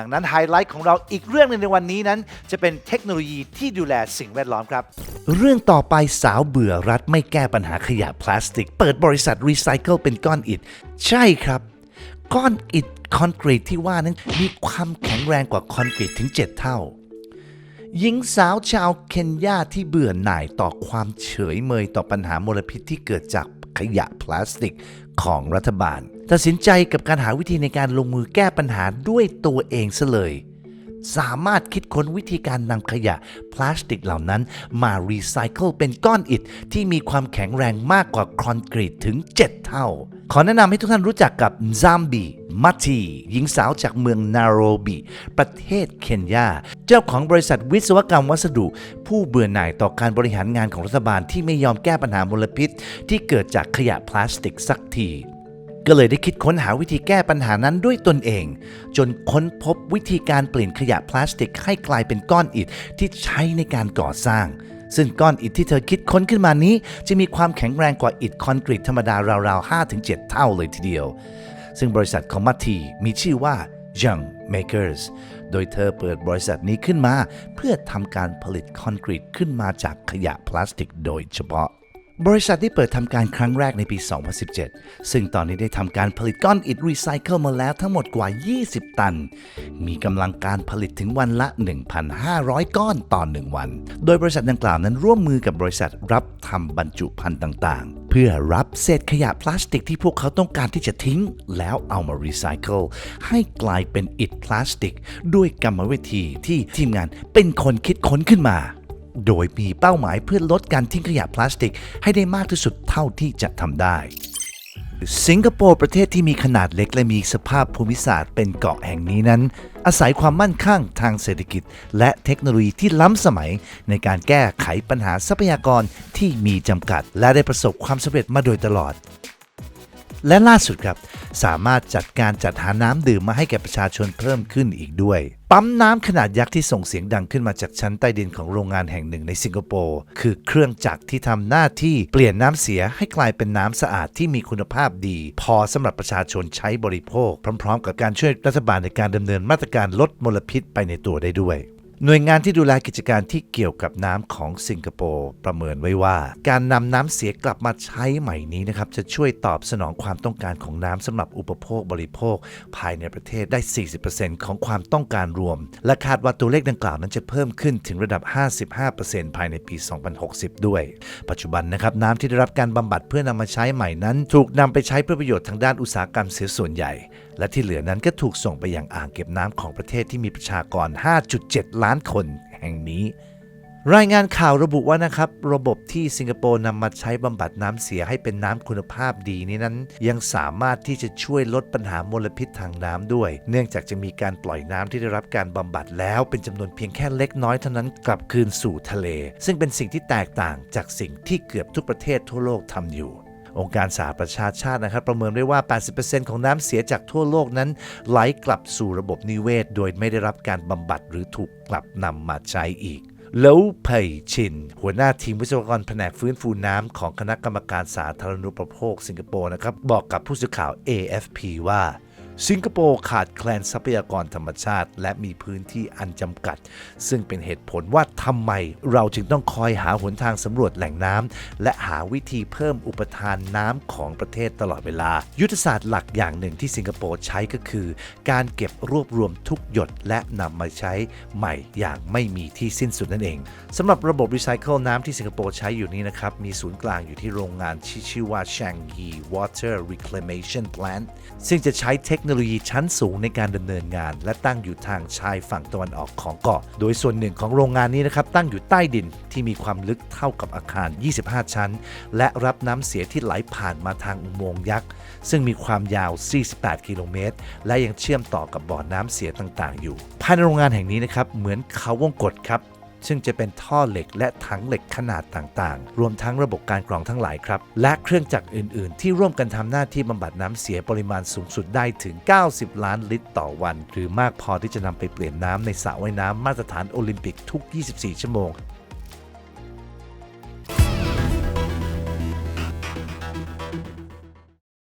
ดังนั้นไฮไลท์ของเราอีกเรื่องหนึงในวันนี้นั้น จะเป็นเทคโนโลยีที่ดูแลสิ่งแวดล้อมครับ เรื่องต่อไปสาวเบื่อรัฐไม่แก้ปัญหาขยะพลาสติก เปิดบริษัทรีไซเคิลเป็นก้อนอิฐ ใช่ครับ ก้อนอิฐคอนกรีตที่ว่านั้นมีความแข็งแรงกว่าคอนกรีตถึง 7 เท่า หญิงสาวชาวเคนยาที่เบื่อหน่ายต่อความเฉยเมยต่อปัญหามลพิษที่เกิดจากขยะพลาสติกของรัฐบาล ตัดสินใจกับการหาวิธีในการลงมือแก้ปัญหาด้วยตัวเองซะเลย สามารถคิดค้นวิธีการนำขยะพลาสติกเหล่านั้นมารีไซเคิลเป็นก้อนอิฐที่มีความแข็งแรงมากกว่าคอนกรีตถึง 7 เท่า ขอแนะนำให้ทุกท่านรู้จักกับซามบีมัตทีหญิงสาวจากเมืองนาโรบีประเทศเคนยา เจ้าของบริษัทวิศวกรรมวัสดุ ผู้เบื่อหน่ายต่อการบริหารงานของรัฐบาลที่ไม่ยอมแก้ปัญหามลพิษ ที่เกิดจากขยะพลาสติกสักที ก็เลยได้คิดค้นหาวิธีแก้ปัญหานั้นด้วยตนเอง จนค้นพบวิธีการเปลี่ยนขยะพลาสติกให้กลายเป็นก้อนอิฐที่ใช้ในการก่อสร้าง ซึ่งก้อนอิฐที่เธอคิดค้นขึ้นมานี้ จะมีความแข็งแรงกว่าอิฐคอนกรีตธรรมดาราวๆ 5-7 เท่าเลยทีเดียว ซึ่งบริษัทของมัตทีมีชื่อว่า Young Makers โดยเธอเปิดบริษัทนี้ขึ้นมา เพื่อทำการผลิตคอนกรีตขึ้นมาจากขยะพลาสติกโดยเฉพาะ บริษัทที่เปิดทำการครั้งแรกในปี 2017 ซึ่งตอนนี้ได้ทำการผลิตก้อนอิฐรีไซเคิลมาแล้วทั้งหมดกว่า 20 ตัน มีกำลังการผลิตถึงวันละ 1,500 ก้อนต่อ1วัน โดยบริษัทดังกล่าวนั้นร่วมมือกับบริษัทรับทำบรรจุภัณฑ์ต่างๆ เพื่อรับเศษขยะพลาสติกที่พวกเขาต้องการที่จะทิ้ง แล้วเอามารีไซเคิลให้กลายเป็นอิฐพลาสติก ด้วยกรรมวิธีที่ทีมงานเป็นคนคิดค้นขึ้นมา โดยมีเป้าหมายเพื่อลดการทิ้งขยะพลาสติก ให้ได้มากที่สุดเท่าที่จะทำได้ สิงคโปร์ประเทศที่มีขนาดเล็กและมีสภาพภูมิศาสตร์เป็นเกาะแห่งนี้นั้น อาศัยความมั่นคงทางเศรษฐกิจ และเทคโนโลยีที่ล้ำสมัย ในการแก้ไขปัญหาทรัพยากรที่มีจำกัด และได้ประสบความสำเร็จมาโดยตลอด และล่าสุดครับ สามารถจัดการจัดหาน้ำดื่มมาให้แก่ประชาชนเพิ่มขึ้นอีกด้วย ปั๊มน้ำขนาดยักษ์ที่ส่งเสียงดังขึ้นมาจากชั้นใต้ดินของโรงงานแห่งหนึ่งในสิงคโปร์คือเครื่องจักรที่ทำหน้าที่เปลี่ยนน้ำเสียให้กลายเป็นน้ำสะอาดที่มีคุณภาพดี พอสำหรับประชาชนใช้บริโภค พร้อม ๆ กับการช่วยรัฐบาลในการดำเนินมาตรการลดมลพิษไปในตัวได้ด้วย หน่วยงานที่ดูแลกิจการที่เกี่ยวกับน้ำของสิงคโปร์ประเมินไว้ว่า การนำน้ำเสียกลับมาใช้ใหม่นี้นะครับจะช่วยตอบสนองความต้องการของน้ำสำหรับอุปโภคบริโภค ภายในประเทศได้ 40%ของความต้องการรวม และคาดว่าตัวเลขดังกล่าวนั้นจะเพิ่มขึ้นถึงระดับ 55%ภายในปี 2060 ด้วย ปัจจุบันนะครับน้ำที่ได้รับการบำบัดเพื่อนำมาใช้ใหม่นั้น ถูกนำไปใช้เพื่อประโยชน์ทางด้านอุตสาหกรรมเสียส่วนใหญ่ และที่เหลือนั้นก็ถูกส่งไปยังอ่างเก็บน้ำของประเทศที่มีประชากร 5.7ล้านคนแห่งนี้ รายงานข่าวระบุว่านะครับ ระบบที่สิงคโปร์นำมาใช้บำบัดน้ำเสียให้เป็นน้ำคุณภาพดีนี้นั้น ยังสามารถที่จะช่วยลดปัญหามลพิษทางน้ำด้วย เนื่องจากจะมีการปล่อยน้ำที่ได้รับการบำบัดแล้ว เป็นจำนวนเพียงแค่เล็กน้อยเท่านั้นกลับคืนสู่ทะเล ซึ่งเป็นสิ่งที่แตกต่างจากสิ่งที่เกือบทุกประเทศทั่วโลกทำอยู่ องค์การสหประชาชาตินะครับ ประเมินได้ว่า 80%ของน้ำเสียจากทั่วโลกนั้น ไหลกลับสู่ระบบนิเวศ โดยไม่ได้รับการบำบัดหรือถูกกลับนำมาใช้อีกแล้วไผ่ชิน หัวหน้าทีมวิศวกรแผนกฟื้นฟูน้ำของคณะกรรมการสาธารณูปโภคสิงคโปร์นะครับ บอกกับผู้สื่อข่าว AFP ว่า สิงคโปร์ขาดแคลนทรัพยากรธรรมชาติ และมีพื้นที่อันจำกัด ซึ่งเป็นเหตุผลว่าทำไมเราจึงต้องคอยหาหนทางสำรวจแหล่งน้ำและหาวิธีเพิ่มอุปทานน้ำของประเทศตลอดเวลา ยุทธศาสตร์หลักอย่างหนึ่งที่สิงคโปร์ใช้ก็คือ การเก็บรวบรวมทุกหยดและนำมาใช้ใหม่อย่างไม่มีที่สิ้นสุดนั่นเองสำหรับระบบรีไซเคิลน้ำที่สิงคโปร์ใช้อยู่นี้นะครับมีศูนย์กลางอยู่ที่โรงงานที่ชื่อว่า Changi Water Reclamation Plant ซึ่งจะใช้เทคโนโลยีชั้นสูงในการดำเนินงาน และตั้งอยู่ทางชายฝั่งตะวันออกของเกาะ โดยส่วนหนึ่งของโรงงานนี้นะครับตั้งอยู่ใต้ดินที่มีความลึกเท่ากับอาคาร 25 ชั้น และรับน้ำเสียที่ไหลผ่านมาทางอุโมงค์ยักษ์ ซึ่งมีความยาว 48 กิโลเมตร และยังเชื่อมต่อกับบ่อน้ำเสียต่างๆ อยู่ ภายในโรงงานแห่งนี้นะครับเหมือนเขาวงกตครับ ซึ่งจะเป็นท่อเหล็กและถังเหล็กขนาดต่างๆ รวมทั้งระบบการกรองทั้งหลายครับ และเครื่องจักรอื่นๆ ที่ร่วมกันทำหน้าที่บำบัดน้ำเสียปริมาณสูงสุดได้ถึง 90 ล้านลิตรต่อวัน หรือมากพอที่จะนำไปเปลี่ยนน้ำในสระว่ายน้ำมาตรฐานโอลิมปิกทุก 24 ชั่วโมง